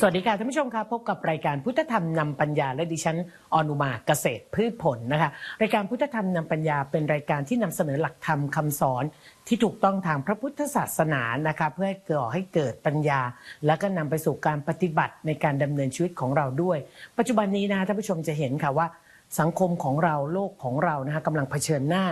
สวัสดีค่ะท่านผู้ชมครับพบกับรายการพุทธธรรมนำปัญญาและดิฉันอนุมาเกษตรพืชผลนะคะรายการพุทธธรรมนำปัญญาเป็นรายการที่นำเสนอหลักธรรมคำสอน ที่ถูกต้องทางพระพุทธศาสนานะคะเพื่อให้ก่อให้เกิดปัญญา และก็นำไปสู่การปฏิบัติในการดำเนินชีวิตของเราด้วย ปัจจุบันนี้นะท่านผู้ชมจะเห็นค่ะว่า สังคมของเราโลกของเรานะคะกำลังเผชิญหน้า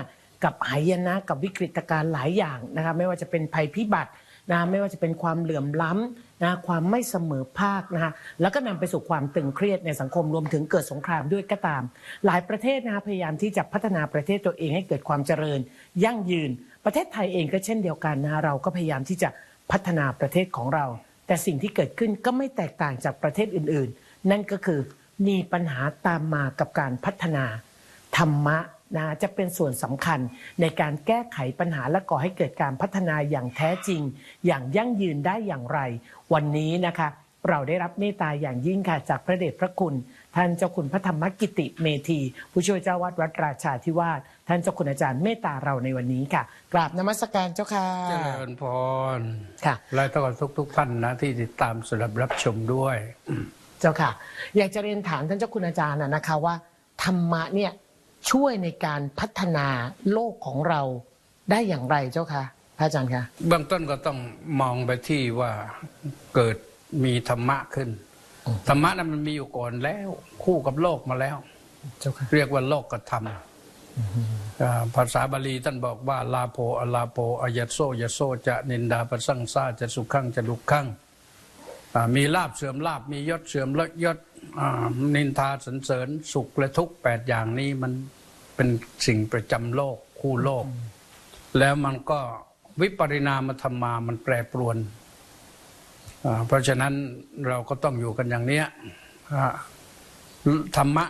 กับหายนะกับวิกฤตการณ์หลายอย่างนะคะไม่ว่าจะเป็นภัยพิบัตินะไม่ว่าจะเป็นความเหลื่อมล้ำนะความไม่เสมอภาคนะคะแล้วก็นำไปสู่ความตึงเครียดในสังคมรวมถึงเกิดสงครามด้วยก็ตาม หลายประเทศนะคะพยายามที่จะพัฒนาประเทศตัวเองให้เกิดความเจริญ ยั่งยืน ประเทศไทยเองก็เช่นเดียวกันนะเราก็พยายามที่จะพัฒนาประเทศของเรา แต่สิ่งที่เกิดขึ้นก็ไม่แตกต่างจากประเทศอื่น ๆ นั่นก็คือมีปัญหาตามมากับการพัฒนาธรรมะ นะจะเป็นส่วนสำคัญในการแก้ไขปัญหาและก่อให้เกิดการพัฒนาอย่างแท้จริง อย่างยั่งยืนได้อย่างไร วันนี้นะคะ เราได้รับเมตตาอย่างยิ่งค่ะจากพระเดชพระคุณ ท่านเจ้าคุณพระธรรมกิติเมธี ผู้ช่วยเจ้าวัดวัดราชาธิวาสท่านเจ้าคุณอาจารย์เมตตาเราในวันนี้ค่ะกราบนมัสการเจ้าค่ะเจริญพรค่ะและต้องทุกทุกๆท่านนะที่ติดตามสำหรับรับชมด้วย เจ้าค่ะ อยากจะเรียนถามท่านเจ้าคุณอาจารย์นะนะคะว่าธรรมะเนี่ย ช่วยในการพัฒนาโลกของเราได้อย่างไรเจ้าค่ะพระอาจารย์คะเบื้องต้นก็ต้องมองไปที่ว่าเกิดมีธรรมะขึ้นธรรมะนั้นมันมีอยู่ก่อนแล้ว คู่กับโลกมาแล้วเจ้าค่ะเรียกว่าโลกกธรรมอ่าภาษาบาลีท่านบอกว่า ลาโภอลาโภอยัสโซยโซจะนินดาปสังซาจะสุขังจะดุขังอ่ามีลาบเสื่อมลาบมียศเสื่อมลดยศอ่า นินทาสรรเสริญสุขและทุกข์แปดอย่างนี้มันเป็นสิ่งประจำโลกคู่โลก แล้วมันก็วิปริณามธรรมามันแปรปรวนอ่าเพราะฉะนั้นเราก็ต้องอยู่กันอย่างเนี้ยอ่าธรรมะ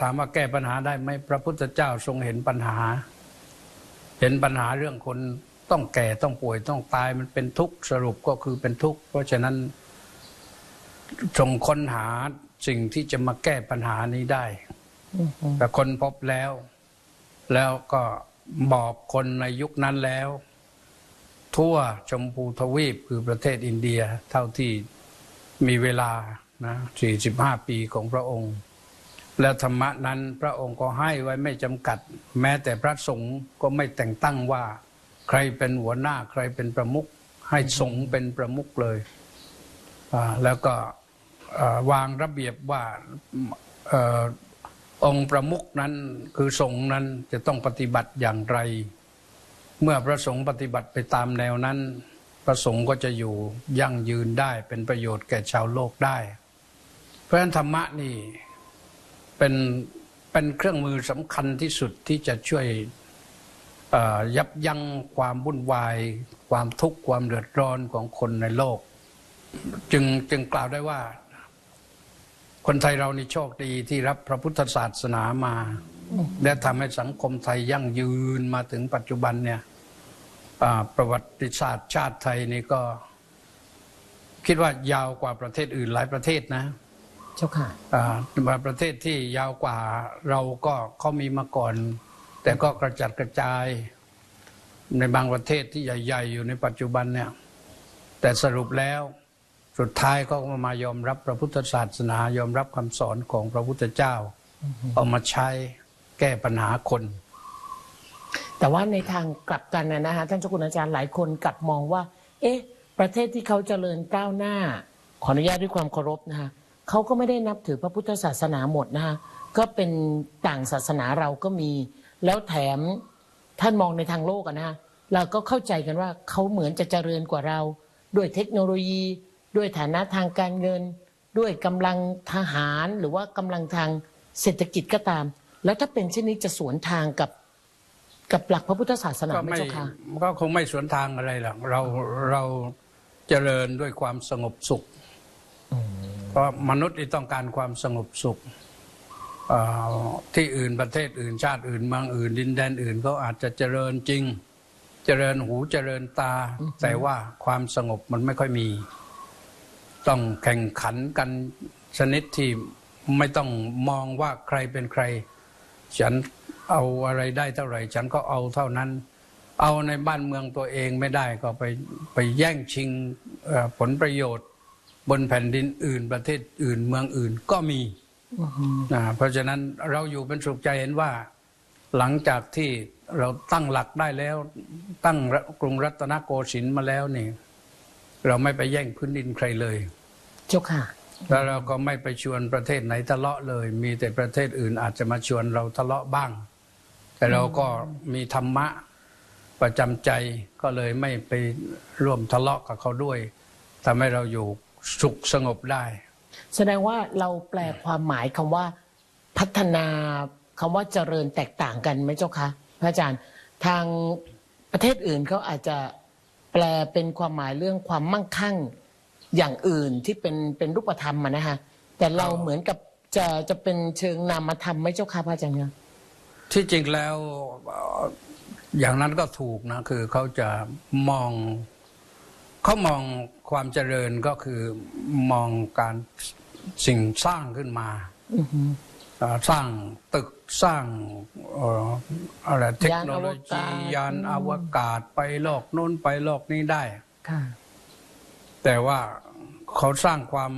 ถามว่าแก้ปัญหาได้ไหมพระพุทธเจ้าทรงเห็นปัญหา เห็นปัญหาเรื่องคนต้องแก่ต้องป่วยต้องตายมันเป็นทุกข์สรุปก็คือเป็นทุกข์เพราะฉะนั้นทรงค้นหา สิ่งที่จะมาแก้ปัญหานี้ได้แต่คนพบแล้ว แล้วก็บอกคนในยุคนั้นแล้ว ทั่วชมพูทวีปคือประเทศอินเดีย เท่าที่มีเวลานะ45 ปีของพระองค์ แล้วธรรมะนั้นพระองค์ก็ให้ไว้ไม่จำกัด แม้แต่พระสงฆ์ก็ไม่แต่งตั้งว่า ใครเป็นหัวหน้าใครเป็นประมุขให้สงฆ์เป็นประมุขเลยอ่าแล้วก็เอ่อ วางระเบียบว่าองค์ประมุขนั้นคือสงฆ์นั้นจะต้องปฏิบัติอย่างไร เมื่อพระสงฆ์ปฏิบัติไปตามแนวนั้น พระสงฆ์ก็จะอยู่ยั่งยืนได้เป็นประโยชน์แก่ชาวโลกได้ เพราะฉะนั้นธรรมะนี่เป็นเป็นเครื่องมือสำคัญที่สุดที่จะช่วยยับยั้งความวุ่นวาย ความทุกข์ความเดือดร้อนของคนในโลก จึงจึงกล่าวได้ว่า คนไทยเรานี่โชคดีที่รับพระพุทธศาสนามา และทำให้สังคมไทยยั่งยืนมาถึงปัจจุบันเนี่ยอ่าประวัติศาสตร์ชาติไทยนี่ก็ คิดว่ายาวกว่าประเทศอื่นหลายประเทศนะเจ้าค่ะอ่าประเทศที่ยาวกว่าเราก็เขามีมาก่อน แต่ก็กระจัดกระจาย ในบางประเทศที่ใหญ่ ๆ อยู่ในปัจจุบันเนี่ย แต่สรุปแล้ว สุดท้ายก็มายอมรับพระพุทธศาสนายอมรับคำสอนของพระพุทธเจ้า เอามาใช้แก้ปัญหาคน แต่ว่าในทางกลับกันนะนะฮะท่านเจ้าคุณอาจารย์หลายคนกลับมองว่า เอ๊ะ ประเทศที่เขาเจริญก้าวหน้า ขออนุญาตด้วยความเคารพนะฮะเขาก็ไม่ได้นับถือพระพุทธศาสนาหมดนะฮะก็เป็นต่างศาสนาเราก็มี แล้วแถมท่านมองในทางโลกอะนะฮะเราก็เข้าใจกันว่าเขาเหมือนจะเจริญกว่าเรา ด้วยเทคโนโลยี ด้วยฐานะทางการเงิน ด้วยกำลังทหารหรือว่ากำลังทางเศรษฐกิจก็ตาม แล้วถ้าเป็นเช่นนี้จะสวนทางกับกับหลักพระพุทธศาสนาก็ไหมไม่เจ้าค่ะก็คงไม่สวนทางอะไรหรอกเราเราเจริญด้วยความสงบสุขเพราะมนุษย์ที่ต้องการความสงบสุขเอ่อที่อื่นประเทศอื่นชาติอื่นเมืองอื่น ดินแดนอื่นเขาอาจจะเจริญจริง เจริญหูเจริญตา แต่ว่าความสงบมันไม่ค่อยมี ต้องแข่งขันกันชนิดที่ไม่ต้องมองว่าใครเป็นใคร ฉันเอาอะไรได้เท่าไหร่ ฉันก็เอาเท่านั้น เอาในบ้านเมืองตัวเองไม่ได้ก็ไปไปแย่งชิงเอ่อผลประโยชน์ บนแผ่นดินอื่นประเทศอื่นเมืองอื่นก็มีอือฮึนะเพราะฉะนั้นเราอยู่เป็นสุขใจเห็นว่า หลังจากที่เราตั้งหลักได้แล้ว ตั้งกรุงรัตนโกสินทร์มาแล้วนี่ เราไม่ไปแย่งพื้นดินใครเลย เจ้าค่ะ แล้วเราก็ไม่ไปชวนประเทศไหนทะเลาะเลย มีแต่ประเทศอื่นอาจจะมาชวนเราทะเลาะบ้าง แต่เราก็มีธรรมะประจำใจก็เลยไม่ไปร่วมทะเลาะกับเขาด้วยทำให้เราอยู่สุขสงบได้ แสดงว่าเราแปลความหมายคำว่าพัฒนาคำว่าเจริญแตกต่างกันไหมเจ้าคะพระอาจารย์ทางประเทศอื่นเขาอาจจะ แปลเป็นความหมายเรื่องความมั่งคั่งอย่างอื่นที่เป็นเป็นรูปธรรมอะนะฮะแต่เราเหมือนกับจะจะเป็นเชิงนามธรรมไหมเจ้าค่ะพระอาจารย์คะที่จริงแล้วเอ่ออย่างนั้นก็ถูกนะคือเขาจะมองเขามองความเจริญก็คือมองการสิ่งสร้างขึ้นมา อือฮึเอ่อ สร้างตึกสร้างเอ่ออะไรเทคโนโลยียายานนออววกาศกาศไปโลกโน้นไปโลกนี้ได้ค่ะแต่ว่าเขาสร้างความ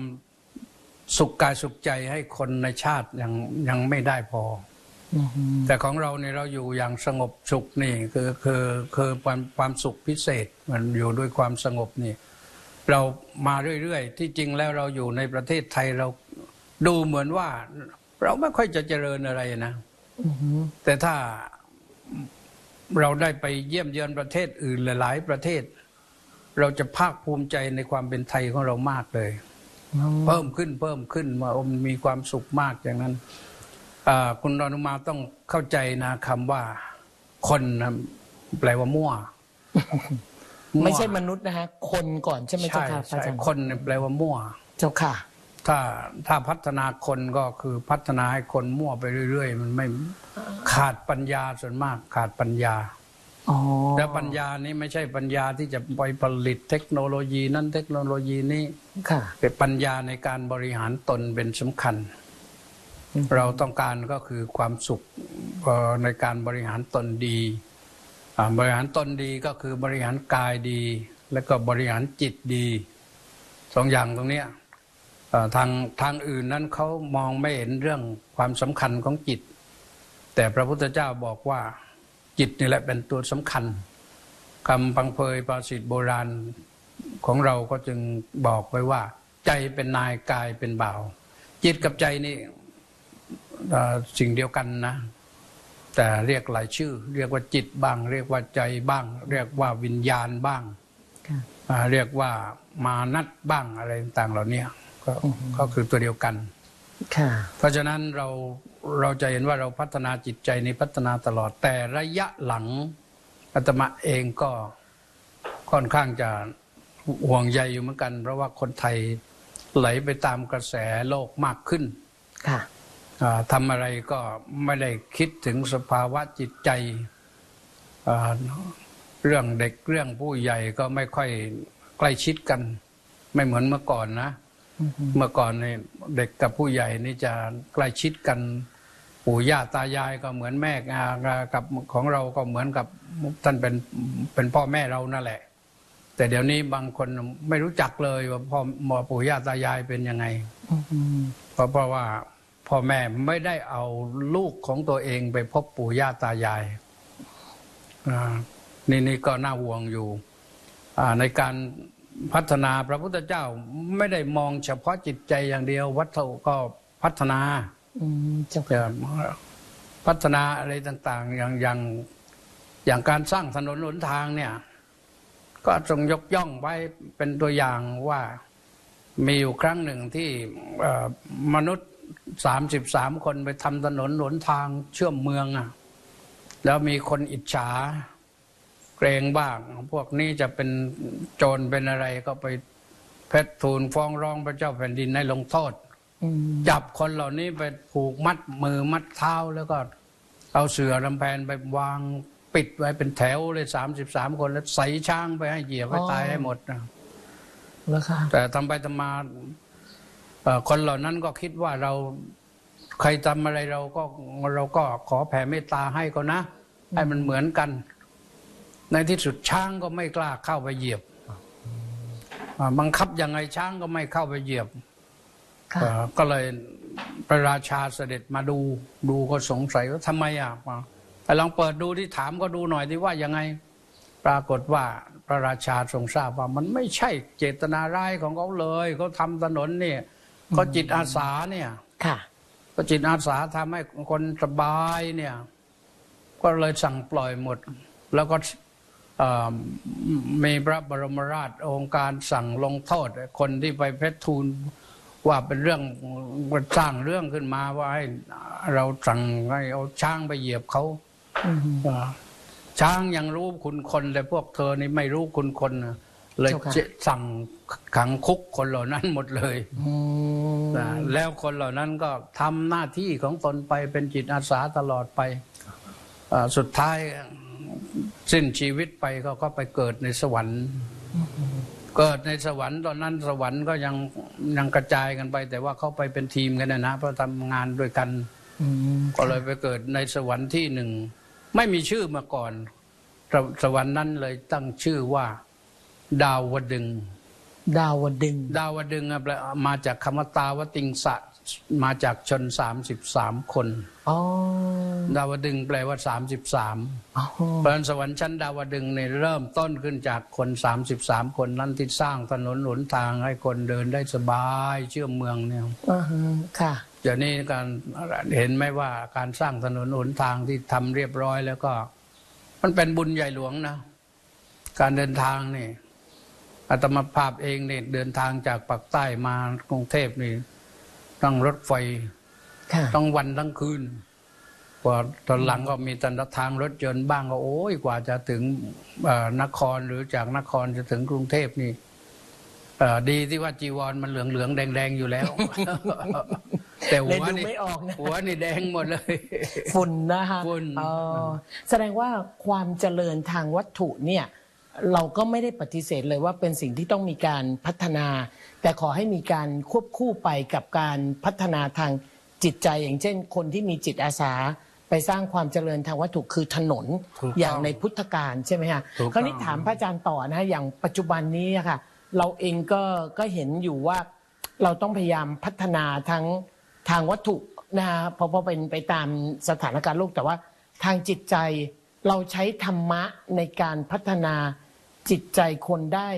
สุขกายสุขใจให้คนในชาติยังยังไม่ได้พออือฮึแต่ของเราเนี่ยเราอยู่อย่างสงบสุขนี่คือคือคือความความสุขพิเศษมันอยู่ด้วยความสงบนี่ เรามาเรื่อยๆ ที่จริงแล้วเราอยู่ในประเทศไทยเราดูเหมือนว่า เราไม่ค่อยจะเจริญอะไรนะอือฮึแต่ถ้าเราได้ไปเยี่ยมเยือนประเทศอื่นหลายๆประเทศ เราจะภาคภูมิใจในความเป็นไทยของเรามากเลย เพิ่มขึ้นเพิ่มขึ้นมาอมมีความสุขมากอย่างนั้นอ่าคุณอนุมาต้องเข้าใจนะคำว่า คนนะแปลว่ามั่ว ไม่ใช่มนุษย์นะฮะคนก่อนใช่ไหมเจ้าใช่ค่ะพระใช่อาจารย์คนเนี่ยแปลว่ามั่ว เจ้าค่ะ ถ้าถ้าพัฒนาคนก็คือพัฒนาให้คนมั่วไปเรื่อยๆ มันไม่ขาดปัญญาส่วนมากขาดปัญญาอ๋อแล้วปัญญานี้ไม่ใช่ปัญญาที่จะไปผลิตเทคโนโลยีนั้นเทคโนโลยีนี้ค่ะเป็นปัญญาในการบริหารตนเป็นสำคัญอืมเราต้องการก็คือความสุขเอ่อในการบริหารตนดีอ่าบริหารตนดีก็คือบริหารกายดี แล้วก็บริหารจิตดีสองอย่างตรงเนี้ยเอ่อ ทางทางอื่นนั้นเขามองไม่เห็นเรื่องความสำคัญของจิต แต่พระพุทธเจ้าบอกว่าจิตนี่แหละเป็นตัวสำคัญคำพังเพยภาษิตโบราณของเราก็จึงบอกไว้ว่า ใจเป็นนายกายเป็นบ่าว จิตกับใจนี่เอ่อสิ่งเดียวกันนะ แต่เรียกหลายชื่อ เรียกว่าจิตบ้าง เรียกว่าใจบ้าง เรียกว่าวิญญาณบ้างค่ะอ่าเรียกว่ามานัดบ้างอะไรต่างๆเหล่านี้ ก็ก็คือตัวเดียวกันค่ะเพราะฉะนั้นเราเราจะเห็นว่าเราพัฒนาจิตใจนี้พัฒนาตลอด แต่ระยะหลังอาตมาเองก็ค่อนข้างจะห่วงใยอยู่เหมือนกัน เพราะว่าคนไทยไหลไปตามกระแสโลกมากขึ้นค่ะอ่าทำอะไรก็ไม่ได้คิดถึงสภาวะจิตใจอ่าเรื่องเด็กเรื่องผู้ใหญ่ก็ไม่ค่อยใกล้ชิดกัน ไม่เหมือนเมื่อก่อนนะ เมื่อก่อนเนี่ยเด็กกับผู้ใหญ่นี่จะใกล้ชิดกันปู่ย่าตายายก็เหมือนแม่อ่ากับของเราก็เหมือนกับท่านเป็นเป็นพ่อแม่เรานั่นแหละ แต่เดี๋ยวนี้บางคนไม่รู้จักเลยว่าพ่อหมอปู่ย่าตายายเป็นยังไงอืมเพราะเพราะว่าพ่อแม่ไม่ได้เอาลูกของตัวเองไปพบปู่ย่าตายายอ่านี่นี่ก็น่าห่วงอยู่อ่าในการ พัฒนาพระพุทธเจ้าไม่ได้มองเฉพาะจิตใจอย่างเดียว วัตถุก็พัฒนาอืมเจ้าจะค่ะพัฒนาอะไรต่าง ๆ อย่างอย่างอย่างการสร้างถนนหนทางเนี่ย ก็ทรงยกย่องไว้เป็นตัวอย่างว่ามีอยู่ครั้งหนึ่งที่เอ่อมนุษย์สามสิบสามคนไปทำถนนหนทางเชื่อมเมืองอะแล้วมีคนอิจฉา เกรงบ้าง พวกนี้จะเป็นโจรเป็นอะไรก็ไปเพชรทูลฟ้องร้องพระเจ้าแผ่นดินให้ลงโทษอืมจับคนเหล่านี้ไปผูกมัดมือมัดเท้าแล้วก็เอาเสือลำแพนไปวางปิดไว้เป็นแถวเลยสามสิบสามคนแล้วใส่ช้างไปให้เหยียบให้ตายให้หมดนะแล้วค่ะแต่ทำไปทำมาเอ่อคนเหล่านั้นก็คิดว่าเราใครทำอะไรเราก็เราก็ขอแผ่เมตตาให้ก็นะ ให้มันเหมือนกัน ในที่สุดช้างก็ไม่กล้าเข้าไปเหยียบอ่าบังคับยังไงช้างก็ไม่เข้าไปเหยียบค่ะเอ่อก็เลยพระราชาเสด็จมาดูดูก็สงสัยว่าทำไมอะไปลองเปิดดูที่ถามก็ดูหน่อยที่ว่ายังไง ปรากฏว่าพระราชาทรงทราบว่ามันไม่ใช่เจตนาร้ายของเขาเลยเขาทำถนนเนี่ยเขาจิตอาสาเนี่ยค่ะก็จิตอาสาทำให้คนสบายเนี่ย ก็เลยสั่งปล่อยหมด แล้วก็เอ่อ มีพระบรมราชโองค์การสั่งลงโทษ คนที่ไปเพชรทูลว่าเป็นเรื่องสร้างเรื่องขึ้นมาว่าให้เราสั่งให้เอาช้างไปเหยียบเขาอืมอ่าช้างยังรู้คุณคนแต่พวกเธอนี่ไม่รู้คุณคนนะเลยเจ้าค่ะจะสั่งขังคุกคนเหล่านั้นหมดเลยอืมนะแล้วคนเหล่านั้นก็ทำหน้าที่ของตนไปเป็นจิตอาสาตลอดไปอ่าสุดท้าย สิ้นชีวิตไปก็ก็ไปเกิดในสวรรค์ เกิดในสวรรค์ตอนนั้นสวรรค์ก็ยังยังกระจายกันไป แต่ว่าเขาไปเป็นทีมกันนะนะเพราะทำงานด้วยกันอืมก็เลยไปเกิดในสวรรค์ที่หนึ่งไม่มีชื่อมาก่อนสสวรรค์นั้นเลยตั้งชื่อว่า ดาวดึงส์ดาวดึงส์ดาวดึงส์อะแปลมาจากคำว่าตาวติงสะ มาจากชนสามสิบสามคนอ๋อดาวดึงส์แปลว่าสามสิบสามอ๋อเพราะฉะนั้นสวรรค์ชั้นดาวดึงส์เนี่ยเริ่มต้นขึ้นจากคนสามสิบสามคนนั้นที่สร้างถนนหนทางให้คนเดินได้สบายเชื่อมเมืองเนี่ยอ่าฮะค่ะเดี๋ยวนี้การเห็นไหมว่าการสร้างถนนหนทางที่ทำเรียบร้อยแล้วก็ มันเป็นบุญใหญ่หลวงนะ การเดินทางนี่อาตมาภาพเองเนี่ยเดินทางจากปากใต้มากรุงเทพนี่ ต้องรถไฟค่ะต้องวันทั้งคืน กว่าตอนหลังก็มีตันทางรถยนต์บ้างก็โอ้ยกว่าจะถึงเอ่อนครหรือจากนครจะถึงกรุงเทพนี่เอ่อดีที่ว่าจีวรมันเหลืองเหลืองๆแดงแดงๆอยู่แล้ว แต่หัเลยวดูนี่ไม่ออกนะหัวนี่แดงหมดเลย ฝุ่นนะคะฝุ่นอ๋อแสดงว่าความเจริญทางวัตถุเนี่ย เราก็ไม่ได้ปฏิเสธเลยว่าเป็นสิ่งที่ต้องมีการพัฒนา แต่ขอให้มีการควบคู่ไปกับการพัฒนาทางจิตใจ อย่างเช่น คนที่มีจิตอาสา ไปสร้างความเจริญทางวัตถุคือถนนถูกต้องอย่างในพุทธการใช่ไหมฮะถูกต้อง คราวนี้ถามพระอาจารย์ต่อนะฮะอย่างปัจจุบันนี้อะค่ะ เราเองก็ก็เห็นอยู่ว่าเราต้องพยายามพัฒนาทั้งทางวัตถุนะฮะเพราะเพราะเป็นไปตามสถานการณ์โลกแต่ว่าทางจิตใจเราใช้ธรรมะในการพัฒนาจิตใจคนได้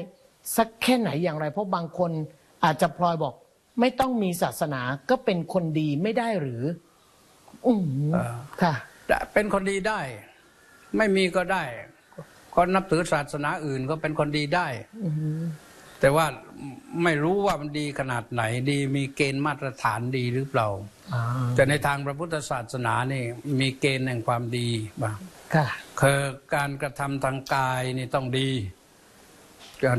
สักแค่ไหนอย่างไร เพราะบางคน อาจจะพลอยบอก ไม่ต้องมีศาสนาก็เป็นคนดีไม่ได้หรือ อืมเออค่ะเป็นคนดีได้ ไม่มีก็ได้คนนับถือศาสนาอื่นก็เป็นคนดีได้อืมแต่ว่าไม่รู้ว่ามันดีขนาดไหนดีมีเกณฑ์มาตรฐานดีหรือเปล่าอ่าแต่ในทางพระพุทธศาสนานี่มีเกณฑ์แห่งความดีบ้างค่ะคือการกระทำทางกายนี่ต้องดีจะ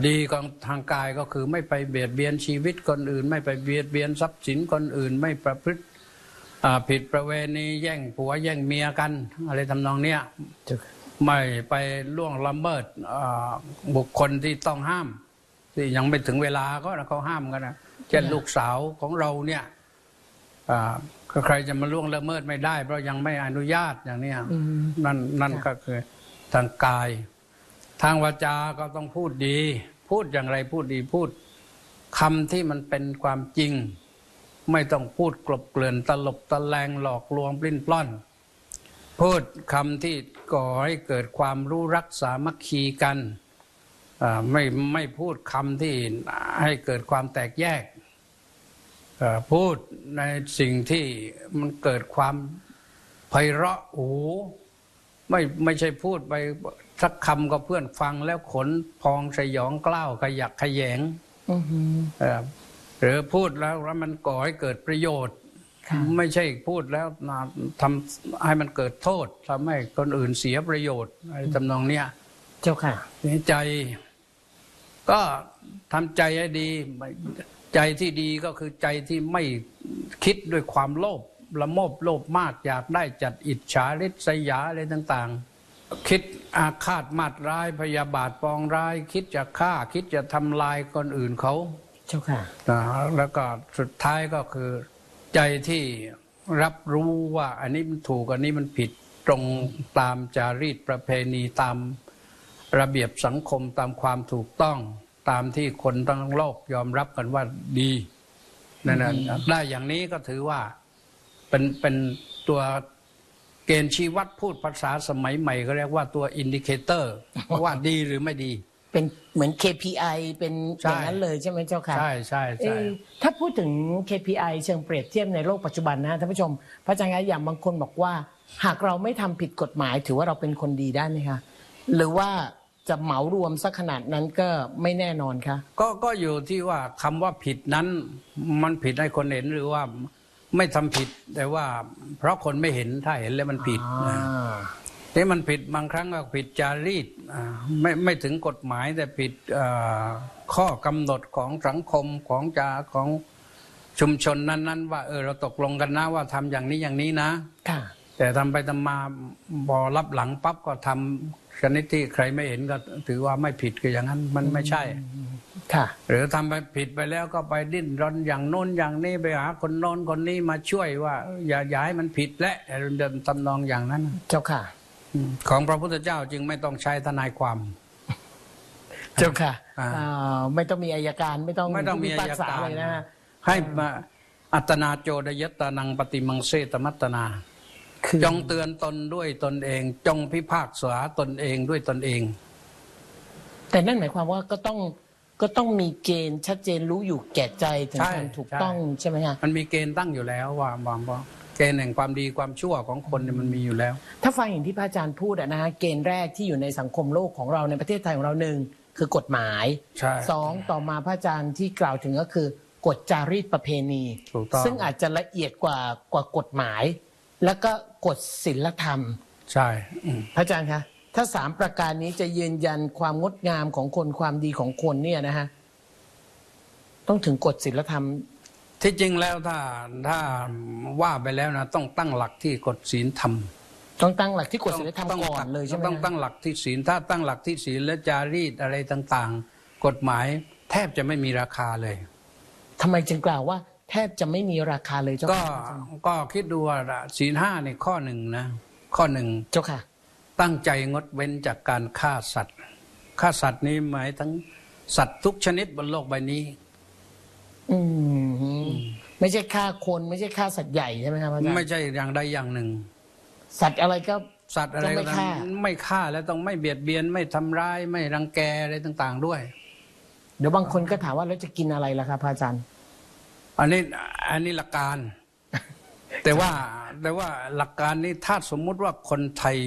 ดีของทางกายก็คือไม่ไปเบียดเบียนชีวิตคนอื่น ไม่ไปเบียดเบียนทรัพย์สินคนอื่น ไม่ประพฤติอ่าผิดประเวณีแย่งผัวแย่งเมียกัน อะไรทำนองเนี้ยเจ้าค่ะไม่ไปล่วงละเมิดอ่าบุคคลที่ต้องห้าม ที่ยังไม่ถึงเวลาก็เขาห้ามกันนะเช่นลูกสาวของเราเนี่ยอ่าก็ใครจะมาล่วงละเมิดไม่ได้ เพราะยังไม่อนุญาตอย่างเนี้ยอืมนั่นนั่นค่ะก็คือทางกาย ทางวาจาก็ต้องพูดดี พูดอย่างไรพูดดีพูดคำที่มันเป็นความจริง ไม่ต้องพูดกลบเกลื่อนตลบตะแลงหลอกลวงปลิ้นปล้อน พูดคำที่ก่อให้เกิดความรู้รักสามัคคีกันไม่ไม่พูดคำที่ให้เกิดความแตกแยกพูดในสิ่งที่มันเกิดความไพเราะหูไม่ไม่ใช่พูดไป สักคำก็เพื่อนฟังแล้วขนพองสยองกล้าวขยักขยงอือหือเอ่อหรือพูดแล้วแล้วมันก่อให้เกิดประโยชน์ค่ะไม่ใช่พูดแล้วนะทำให้มันเกิดโทษทำให้คนอื่นเสียประโยชน์อะไรทำนองเนี้ยเจ้าค่ะนี่ใจ ก็ทำใจให้ดีไม่ใจที่ดีก็คือใจที่ไม่คิดด้วยความโลภละโมบโลภมากอยากได้จัดอิจฉาริษยาอะไรต่าง ๆ คิดอาฆาตมาดร้ายพยาบาทปองร้าย คิดจะฆ่าคิดจะทำลายคนอื่นเขาเจ้าค่ะนะแล้วก็สุดท้ายก็คือ ใจที่รับรู้ว่าอันนี้มันถูกอันนี้มันผิดตรงตามจารีตประเพณีตามระเบียบสังคมตามความถูกต้องตามที่คนทั้งโลกยอมรับกันว่าดีนั่นนะอืมได้อย่างนี้ก็ถือว่าเป็นเป็นตัว เกณฑ์ชี้วัดพูดภาษาสมัยใหม่ก็เรียกว่าตัวอินดิเคเตอร์ว่าดีหรือไม่ดี เป็นเหมือน KPI เป็นใช่อย่างนั้นเลยใช่ไหมเจ้าค่ะ ใช่ใช่เอ่ใช่อถ้าพูดถึง KPI เชิงเปรียบเทียบในโลกปัจจุบันนะท่านผู้ชม พระอาจารย์คะอย่างบางคนบอกว่า หากเราไม่ทำผิดกฎหมาย ถือว่าเราเป็นคนดีได้ไหมคะหรือว่าจะเหมารวมสักขนาดนั้นก็ไม่แน่นอนคะก็ก็อยู่ที่ว่าคำว่าผิดนั้นมันผิดให้คนเห็นหรือว่า ไม่ทำผิดแต่ว่า เพราะคนไม่เห็นถ้าเห็นแล้วมันผิดอ่าที่มันผิดบางครั้งก็ผิดจารีตอ่าไม่ไม่ถึงกฎหมายแต่ผิดเอ่อข้อกำหนดของสังคมของจาของชุมชนนั้น ๆ ว่าเออเราตกลงกันนะว่าทำอย่างนี้อย่างนี้นะค่ะ แต่ทำไปทำมาพอรับหลังปั๊บก็ทำชนิดที่ใครไม่เห็นก็ถือว่าไม่ผิดก็อย่างนั้นมันไม่ใช่ ค่ะ หรือทำไปผิดไปแล้วก็ไปดิ้นรนอย่างโน้นอย่างนี้ไปหาคนโน้นคนนี้มาช่วยว่า อย่าอย่าให้มันผิดและเดินทำนองอย่างนั้น เจ้าค่ะอืมของพระพุทธเจ้าจึงไม่ต้องใช้ทนายความ เจ้าค่ะอ่าอ่าไม่ต้องมีอายการไม่ต้องไม่ต้องมีผู้พิอาพยษการเลยนะฮะให้มาอัตนาโจดยตานังปฏิมังเสตมัตตนาคือ จงเตือนตนด้วยตนเอง จงพิพากษาตนเองด้วยตนเอง แต่นั่นหมายความว่าก็ต้องก็ต้องมีเกณฑ์ชัดเจนรู้อยู่แก่ใจถึงใช่การถูกใช่ต้องใช่ไหมฮะมันมีเกณฑ์ตั้งอยู่แล้วว่าว่าว่าเกณฑ์แห่งความดีความชั่วของคนเนี่ยมันมีอยู่แล้ว ถ้าฟังอย่างที่พระอาจารย์พูดอะนะฮะเกณฑ์แรกที่อยู่ในสังคมโลกของเราในประเทศไทยของเราหนึ่งคือกฎหมายใช่สองต่อมาพระอาจารย์ที่กล่าวถึงก็คือกฎจารีตประเพณีถูกต้องซึ่งอาจจะละเอียดกว่ากว่ากฎหมาย แล้วก็กฎศีลธรรม ใช่อืมพระอาจารย์คะถ้าสามประการนี้จะยืนยันความงดงามของคนความดีของคนเนี่ยนะฮะต้องถึงกฎศีลธรรม ที่จริงแล้วถ้าถ้าว่าไปแล้วนะต้องตั้งหลักที่กฎศีลธรรม ต้องตั้งหลักที่กฎศีลธรรมต้องก่อนเลยใช่ไหมต้องฮะตั้งหลักที่ศีลถ้าตั้งหลักที่ศีลและจารีตอะไรต่าง ๆ กฎหมายแทบจะไม่มีราคาเลย ทำไมจึงกล่าวว่า แทบจะไม่มีราคาเลยเจ้าก็ค่ะพระอาจารย์ก็คิดดูว่าศีลห้าในข้อหนึ่งนะ ข้อหนึ่งเจ้าค่ะ ตั้งใจงดเว้นจากการฆ่าสัตว์ฆ่าสัตว์นี้หมายถึงสัตว์ทุกชนิดบนโลกใบนี้ อืมไม่ใช่ฆ่าคนไม่ใช่ฆ่าสัตว์ใหญ่ใช่ไหมครับพระอาจารย์ไม่ใช่อย่างใดอย่างหนึ่ง สัตว์อะไรก็ สัตว์อะไรต้องไม่ก็ตามฆ่า ไม่ฆ่าแล้วต้องไม่เบียดเบียนไม่ทำร้ายไม่รังแกอะไรต่าง ๆ ด้วย เดี๋ยวบางคนก็ถามว่าแล้วจะกินอะไรล่ะครับพระอาจารย์ อันนี้อันนี้หลักการ แต่ว่าแต่ว่าหลักการนี้ถ้าสมมุติว่าคนไทย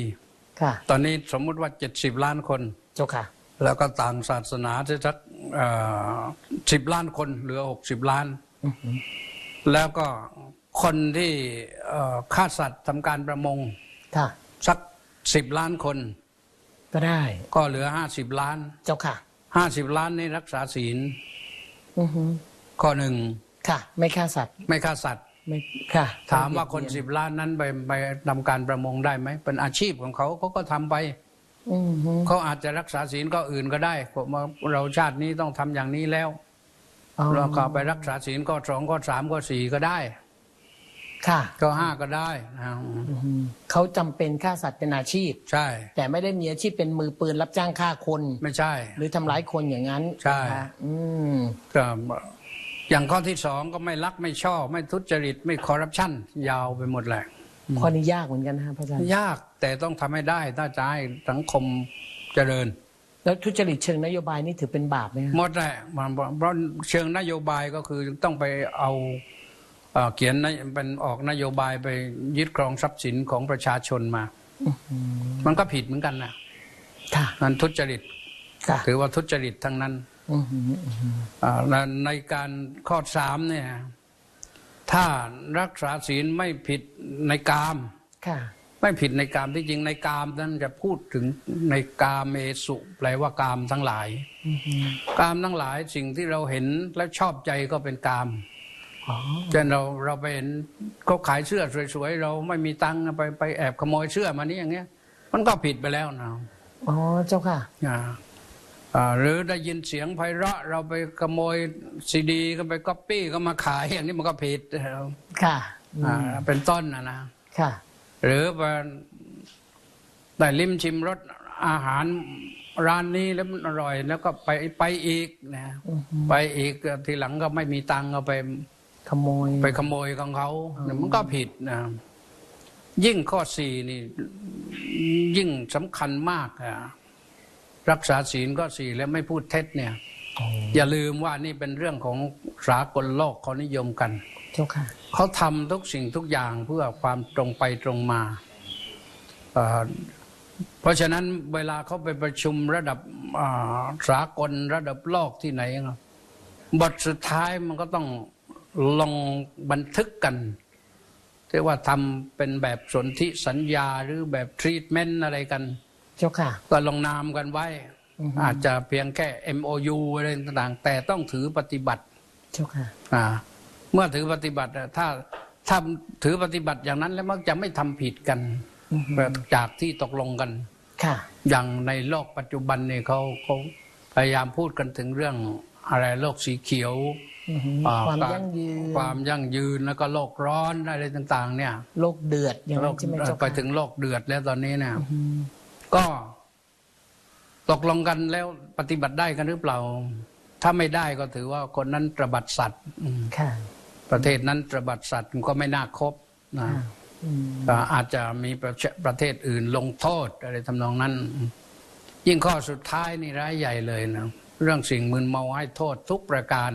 ค่ะตอนนี้สมมุติว่าเจ็ดสิบล้านคนเจ้าค่ะ แล้วก็ต่างศาสนาจะสักสิบล้านคนเหลือหกสิบล้านอือหือแล้วก็คนที่เอ่อฆ่าสัตว์ทำการประมงค่ะสักสิบล้านคน ก็ได้ ก็เหลือห้าสิบล้าน เจ้าค่ะห้าสิบล้านนี่รักษาศีลอือหือข้อหนึ่ง ค่ะ ไม่ฆ่าสัตว์ไม่ฆ่าสัตว์ไม่ค่ะถามว่าคนสิบล้านนั้นไปไปทำการประมงได้ไหมเป็นอาชีพของเขาเขาก็ทำไปอือหือเขาอาจจะรักษาศีลก็อื่นก็ได้ผมว่าเราชาตินี้ต้องทำอย่างนี้แล้วอ๋อเราก็ไปรักษาศีลก็สองก็สามก็สี่ก็ได้ ค่ะ ก็ห้าก็ได้นะอือหือเขาจำเป็นฆ่าสัตว์เป็นอาชีพ ใช่ แต่ไม่ได้มีอาชีพเป็นมือปืนรับจ้างฆ่าคน ไม่ใช่ หรือทำร้ายคนอย่างนั้น ใช่นะคะอืมก็ อย่างข้อที่สองก็ไม่รักไม่ชอบ ไม่ทุจริตไม่คอร์รัปชันยาวไปหมดแหละข้อนี้ยากเหมือนกันนะครับพระอาจารย์ยากแต่ต้องทำให้ได้ถ้าจะให้สังคมเจริญ แล้วทุจริตเชิงนโยบายนี่ถือเป็นบาปไหมครับหมดแหละมันเพราะเชิงนโยบายก็คือต้องไปเอาเอ่อเขียนนเป็นออกนโยบายไปยึดครองทรัพย์สินของประชาชนมา มันก็ผิดเหมือนกันนะค่ะนั้นทุจริตค่ะถือว่าทุจริตทั้งนั้น อือหืออือหืออ่าและในการข้อสามเนี่ย ถ้ารักษาศีลไม่ผิดในกามค่ะไม่ผิดในกามที่จริงในกามนั้นจะพูดถึงในกามเมสุแปลว่ากามทั้งหลายอือหือกามทั้งหลายสิ่งที่เราเห็นและชอบใจก็เป็นกามอ๋อเช่นเราเราไปเห็นเขาขายเสื้อสวยๆเราไม่มีตังค์ไปไปแอบขโมยเสื้อมานี่อย่างเงี้ย มันก็ผิดไปแล้วนะอ๋อเจ้าค่ะอ่าอ่า หรือได้ยินเสียงไพเราะเราไปขโมยซีดีก็ไปก๊อปปี้ก็มาขายอย่างนี้มันก็ผิดค่ะอืมอ่าเป็นต้นนะนะค่ะ หรือไปได้ลิ้มชิมรสอาหารร้านนี้แล้วมันอร่อย แล้วก็ไปไปอีกนะไปอีกทีหลังก็ไม่มีตังค์ก็ไปขโมย ไปขโมยของเขาเนี่ยมันก็ผิดนะยิ่งข้อสี่นี่ ยิ่งสำคัญมากอะ รักษาศีลก็สี่แล้วไม่พูดเท็จเนี่ย อย่าลืมว่านี่เป็นเรื่องของสากลโลกเขานิยมกันเจ้าค่ะเขาทำทุกสิ่งทุกอย่างเพื่อความตรงไปตรงมาเอ่อเพราะฉะนั้นเวลาเขาไปประชุมระดับอ่าสากลระดับโลกที่ไหนอะบทสุดท้ายมันก็ต้องลงบันทึกกันที่ว่าทำเป็นแบบสนธิสัญญาหรือแบบทรีทเมนต์อะไรกัน เจ้าค่ะ ก็ลงนามกันไว้ อาจจะเพียงแค่ MOU อะไรต่างๆ แต่ต้องถือปฏิบัติ เจ้าค่ะอ่าเมื่อถือปฏิบัติอะถ้าถ้าถือปฏิบัติอย่างนั้นแล้วมักจะไม่ทำผิดกันอือฮึจากที่ตกลงกัน ค่ะ อย่างในโลกปัจจุบันเนี่ยเขาเขาพยายามพูดกันถึงเรื่องอะไรโลกสีเขียวอือฮึอ่ความกรยั่งยืนความยั่งยืนแล้วก็โลกร้อนอะไรต่าง ๆ เนี่ย โลกเดือดอย่างโลนั้นกใช่ไหมเจ้าค่ะไปถึงโลกเดือดแล้วตอนนี้เนี่ยอือฮึ ก็ตกลงกันแล้วปฏิบัติได้กันหรือเปล่า ถ้าไม่ได้ก็ถือว่าคนนั้นตระบัดสัตว์อืมค่ะประเทศนั้นตระบัดสัตว์ก็ไม่น่าคบนะค่ะอืมก็อาจจะมีประเทศประเทศอื่นลงโทษอะไรทำนองนั้น ยิ่งข้อสุดท้ายนี่ร้ายใหญ่เลยนะเรื่องสิ่งมึนเมาให้โทษทุกประการ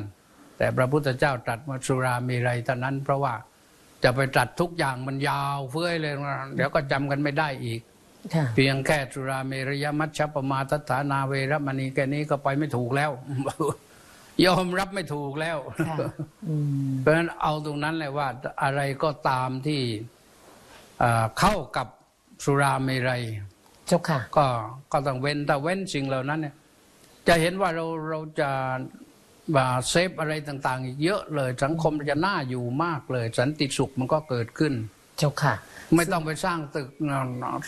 แต่พระพุทธเจ้าตรัสว่าสุรามีไรเท่านั้น เพราะว่าจะไปตรัสทุกอย่างมันยาวเฟ้ยเลยนะเดี๋ยวก็จำกันไม่ได้อีกค่ะ เพียงแค่สุราเมรยมัชฌปมาทัฏฐานาเวรมณีแค่นี้ก็ไปไม่ถูกแล้ว ยอมรับไม่ถูกแล้วค่ะอืมเพราะฉะนั้นเอาตรงนั้นเลยว่าอะไรก็ตามที่เอ่อเข้ากับสุราเมรัยเจ้าค่ะ ก็ก็ต้องเว้นถ้าเว้นสิ่งเหล่านั้นเนี่ย จะเห็นว่าเราเราจะว่าเซฟอะไรต่างๆอีกเยอะเลยสังคมจะน่าอยู่มากเลย สันติสุขมันก็เกิดขึ้น เจ้าค่ะ ไม่ต้องไปสร้างตึก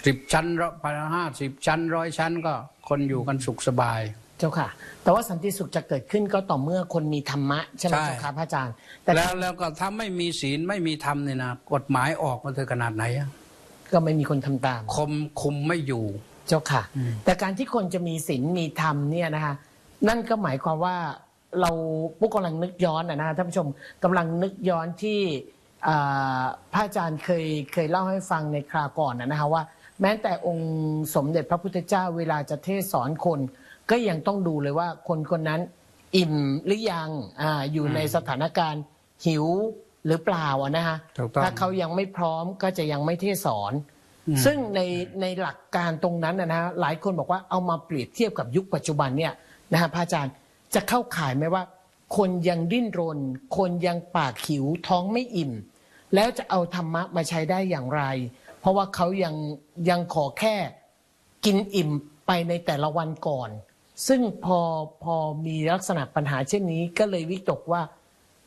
สิบชั้นพันห้าสิบชั้นร้อยชั้นก็คนอยู่กันสุขสบาย เจ้าค่ะ แต่ว่าสันติสุขจะเกิดขึ้นก็ต่อเมื่อคนมีธรรมะใช่ไหมใช่เจ้าค่ะพระอาจารย์ แต่แล้วแล้วก็ถ้าไม่มีศีลไม่มีธรรมเนี่ยนะกฎหมายออกมาเธอขนาดไหนอะก็ไม่มีคนทำตามคมคุมไม่อยู่เจ้าค่ะ แต่การที่คนจะมีศีลมีธรรมเนี่ยนะคะนั่นก็หมายความว่าเราผู้กำลังนึกย้อนนะนะท่านผู้ชมกำลังนึกย้อนที่อ่า พระอาจารย์เคยเคยเล่าให้ฟังในคราวก่อนนะนะคะว่า แม้แต่องค์สมเด็จพระพุทธเจ้าเวลาจะเทศสอนคน ก็ยังต้องดูเลยว่าคนคนนั้นอิ่มหรือยังอาอยู่ในสถานการณ์หิวหรือเปล่าอะนะคะถูกต้องถ้าเขายังไม่พร้อมก็จะยังไม่เทศสอน ซึ่งในในหลักการตรงนั้นนะนะหลายคนบอกว่าเอามาเปรียบเทียบกับยุคปัจจุบันเนี่ยนะฮะพระอาจารย์จะเข้าข่ายไหมว่า คนยังดิ้นรน คนยังปากหิวท้องไม่อิ่ม แล้วจะเอาธรรมะมาใช้ได้อย่างไร เพราะว่าเขายังยังขอแค่กินอิ่มไปในแต่ละวันก่อน ซึ่งพอพอมีลักษณะปัญหาเช่นนี้ก็เลยวิตกว่า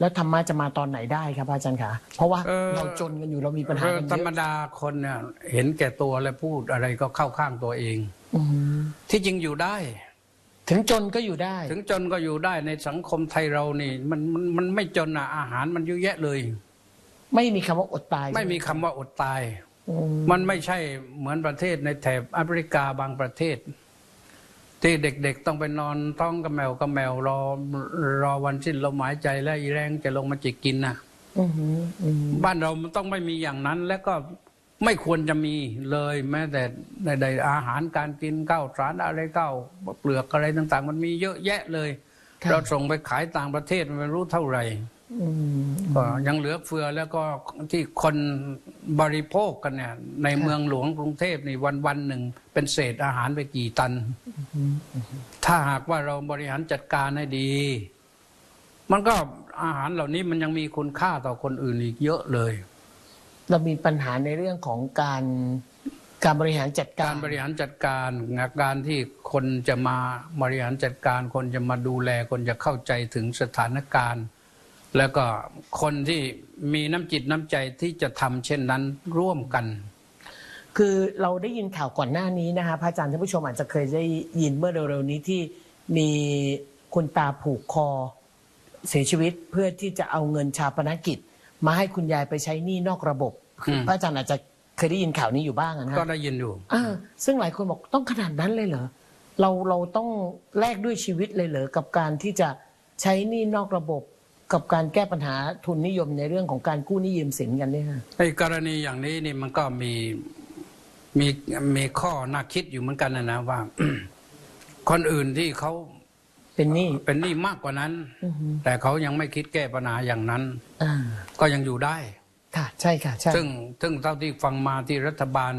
แล้วธรรมะจะมาตอนไหนได้ครับพระอาจารย์คะเพราะว่าเอ่อเราจนกันอยู่เรามีปัญหากันธรเยรมอะดาคนเนี่ยเห็นแก่ตัวและพูดอะไรก็เข้าข้างตัวเอง อืมที่จริงอยู่ได้ ถึงจนก็อยู่ได้ ถึงจนก็อยู่ได้ในสังคมไทยเรานี่ มันมันมันไม่จนอะอาหารมันเยอะแยะเลย ไม่มีคำว่าอดตายไม่มีคำว่าอดตาย อืมมันไม่ใช่เหมือนประเทศในแถบแอฟริกาบางประเทศ ที่เด็กๆต้องไปนอนท้องกระแมวกระแมวรอรอวันสิ้นลมหายใจและอีแรงจะลงมาจิกกินนะ อืมอืมบ้านเรามันต้องไม่มีอย่างนั้น และก็ ไม่ควรจะมีเลยแม้แต่ในใดอาหารการกินข้าวสารอะไรข้าวเปลือกอะไรต่าง ๆ มันมีเยอะแยะเลยค่ะเราส่งไปขายต่างประเทศมันไม่รู้เท่าไหร่อืมก็ยังเหลือเฟือแล้วก็ที่คนบริโภคกันเนี่ยในเมืองหลวงกรุงเทพนี่วันวันๆหนึ่ง เป็นเศษอาหารไปกี่ตัน ถ้าหากว่าเราบริหารจัดการให้ดี มันก็อาหารเหล่านี้มันยังมีคุณค่าต่อคนอื่นอีกเยอะเลย เรามีปัญหาในเรื่องของการการบริหารจัดกาการรบริหารจัดการการที่คนจะมาบริหารจัดการ คนจะมาดูแลคนจะเข้าใจถึงสถานการณ์ แล้วก็คนที่มีน้ำจิตน้ำใจที่จะทำเช่นนั้นร่วมกัน คือเราได้ยินข่าวก่อนหน้านี้นะคะพระอาจารย์ท่านผู้ชมอาจจะเคยได้ยินเมื่อเร็วๆนี้ที่มีคุณตาผูกคอเสียชีวิตเพื่อที่จะเอาเงินชาปนกิจ มาให้คุณยายไปใช้หนี้นอกระบบอืมพระอาจารย์อาจจะเคยได้ยินข่าวนี้อยู่บ้างอะนะก็ฮะได้ยินอยู่อ่าซึ่งหลายคนบอกต้องขนาดนั้นเลยเหรอเราเราต้องแลกด้วยชีวิตเลยเหรอกับการที่จะใช้หนี้นอกระบบกับการแก้ปัญหาทุนนิยมในเรื่องของการกู้หนี้ยืมสินกันเนี่ยค่ะในกรณีอย่างนี้นี่มันก็มีมีมีข้อน่าคิดอยู่เหมือนกันนะนะว่า คนอื่นที่เขา เป็นหนี้เป็นหนี้มากกว่านั้นอือฮึแต่เขายังไม่คิดแก้ปัญหาอย่างนั้นอ่าก็ยังอยู่ได้ค่ะใช่ค่ะใช่ซึ่งซึ่งเท่าที่ฟังมาที่รัฐบาล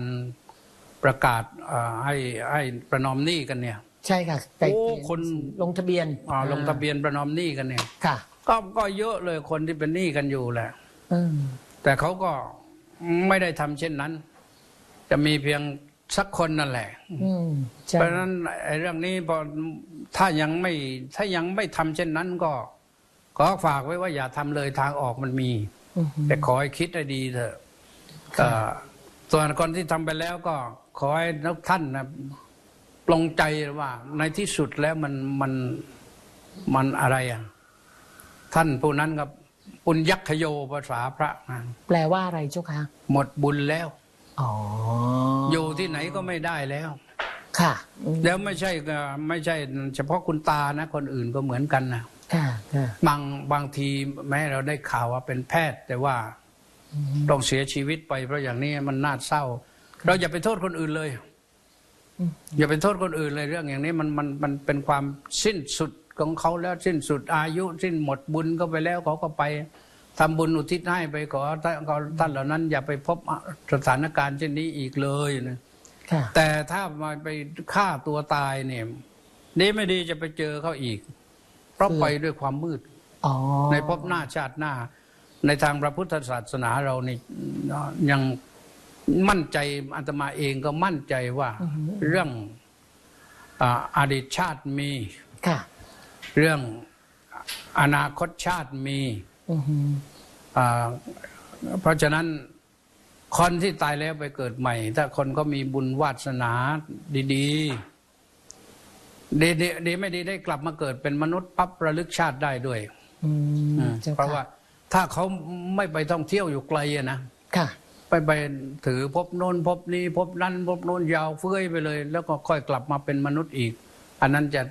ประกาศอ่าให้ให้ประนอมหนี้กันเนี่ย ใช่ค่ะไกลเกลี่ยโอ้คนลงทะเบียนอ่าลงทะเบียนประนอมหนี้กันเนี่ยค่ะ ก็ก็เยอะเลยคนที่เป็นหนี้กันอยู่แหละอืมแต่เขาก็ไม่ได้ทำเช่นนั้น จะมีเพียง สักคนนั่นแหละอืมใช่เพราะฉะนั้นไอ้เรื่องนี้พอถ้ายังไม่ ถ้ายังไม่ทำเช่นนั้นก็ขอฝากไว้ว่าอย่าทำเลยทางออกมันมีอือฮึแต่ขอให้คิดให้ดีเถอะครับเอ่อส่วนคนที่ทำไปแล้วก็ ขอให้ทุกท่านนะปลงใจว่า ในที่สุดแล้วมันมันมันอะไรอะท่านผู้นั้นกับปุญยักขโยภาษาพระนะแปลว่าอะไรเจ้าคะหมดบุญแล้ว อ๋ออยู่ที่ไหนก็ไม่ได้แล้ว ค่ะอืมแล้วไม่ใช่ก็ไม่ใช่ เฉพาะคุณตานะ คนอื่นก็เหมือนกันนะค่ะค่ะบางบางทีแม้เราได้ข่าวว่าเป็นแพทย์ แต่ว่าต้องเสียชีวิตไป เพราะอย่างนี้มันน่าเศร้า เราอย่าไปโทษคนอื่นเลย อย่าไปโทษคนอื่นเลยเรื่องอย่างนี้มันมันมันเป็นความสิ้นสุดของเขาแล้วสิ้นสุดอายุ สิ้นหมดบุญก็ไปแล้วเขาก็ไป ทำบุญอุทิศให้ไปขอท่านขอท่านเหล่านั้น อย่าไปพบสถานการณ์เช่นนี้อีกเลยนะค่ะแต่ถ้ามาไปฆ่าตัวตายเนี่ยดีไม่ดีจะไปเจอเขาอีก เพราะไปด้วยความมืดอ๋อในภพหน้าชาติหน้า ในทางพระพุทธศาสนาเรานี่ยังมั่นใจอาตมาเองก็มั่นใจว่าเรื่องอาอดีตชาติมีค่ะเรื่องอนาคตชาติมีอือฮึอ่า เพราะฉะนั้นคนที่ตายแล้วไปเกิดใหม่ ถ้าคนก็มีบุญวาสนาดีๆดีดีดีไม่ดีได้กลับมาเกิดเป็นมนุษย์ปั๊บระลึกชาติได้ด้วยอืมอืมเจ้าเพราะว่าค่ะถ้าเขาไม่ไปท่องเที่ยวอยู่ไกลอะนะค่ะ ไปไปถือพบโน้นพบนี้พบนั้นพบโน้นยาวเฟื้อยไปเลย แล้วก็ค่อยกลับมาเป็นมนุษย์อีก อันนั้นจะ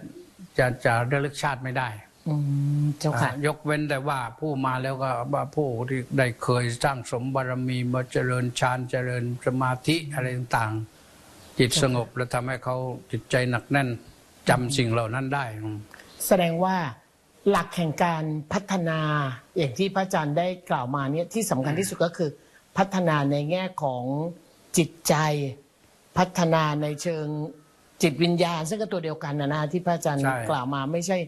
จะจะระลึกชาติไม่ได้ อืมเจ้าค่ะ อะยกเว้นแต่ว่าผู้มาแล้วก็ว่าผู้ที่ได้เคยสร้างสมบารมีมาเจริญฌานเจริญสมาธิอะไรต่างๆ จิตสงบแล้วทำให้เขาจิตใจหนักแน่นจำสิ่งเหล่านั้นได้อืมแสดงว่าหลักแห่งการพัฒนาอย่างที่พระอาจารย์ได้กล่าวมาเนี่ยที่สำคัญที่สุดก็คือ พัฒนาในแง่ของจิตใจ พัฒนาในเชิงจิตวิญญาณ ซึ่งก็ตัวเดียวกันนะนะที่พระอาจารย์ใช่กล่าวมาไม่ใช่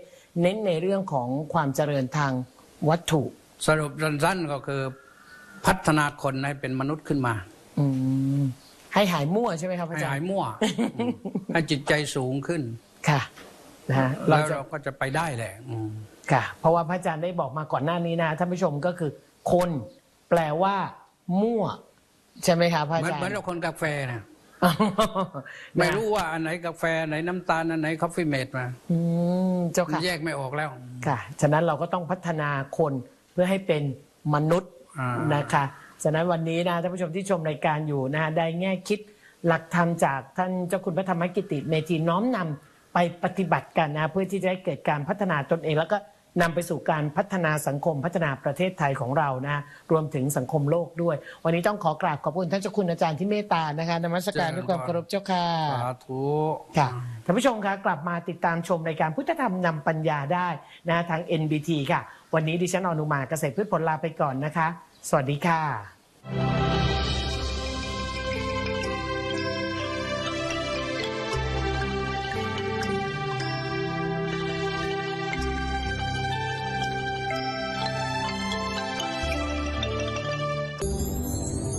เน้นในเรื่องของความเจริญทางวัตถุ สรุปสั้นๆก็คือพัฒนาคนให้เป็นมนุษย์ขึ้นมา อืมให้หายมั่วใช่ไหมครับพระให้อาจารหายย์มั่วอืมให้จิตใจสูงขึ้นค่ะนะฮะแล้เราวจะเราก็จะไปได้แหละอืมค่ะ เพราะว่าพระอาจารย์ได้บอกมาก่อนหน้านี้นะท่านผู้ชมก็คือ คนแปลว่า มั่ว ใช่ไหมคะพระเหมือนอาจารย์เหมือนเราคนกาแฟนะอ๋อ ไม่รู้ว่าอันไหนกาแฟอันไหนน้ำตาลอันไหนคอฟฟี่เมดมาอืมเจ้าค่ะแยกไม่ออกแล้วค่ะ ฉะนั้นเราก็ต้องพัฒนาคนเพื่อให้เป็นมนุษย์อ่านนะคะฉะนั้นวันนี้นะท่านผู้ชมที่ชมรายการอยู่นะฮะได้แง่คิดหลักธรรมจากท่านเจ้าคุณพระธรรมกิติเมธีน้อมนำไปปฏิบัติกันนะเพื่อที่จะให้เกิดการพัฒนาตนเองแล้วก็ นำไปสู่การพัฒนาสังคมพัฒนาประเทศไทยของเรานะรวมถึงสังคมโลกด้วย วันนี้ต้องขอกราบขอบคุณท่านเจ้าคุณอาจารย์ที่เมตตานะคะนมัสการด้วยความเคารพเจ้าค่ะสาธุค่ะท่านผู้ชมคะกลับมาติดตามชมรายการพุทธธรรมนำปัญญาได้นะทาง NBT ค่ะ วันนี้ดิฉันอนุมาเกษตรพืชผลลาไปก่อนนะคะ สวัสดีค่ะ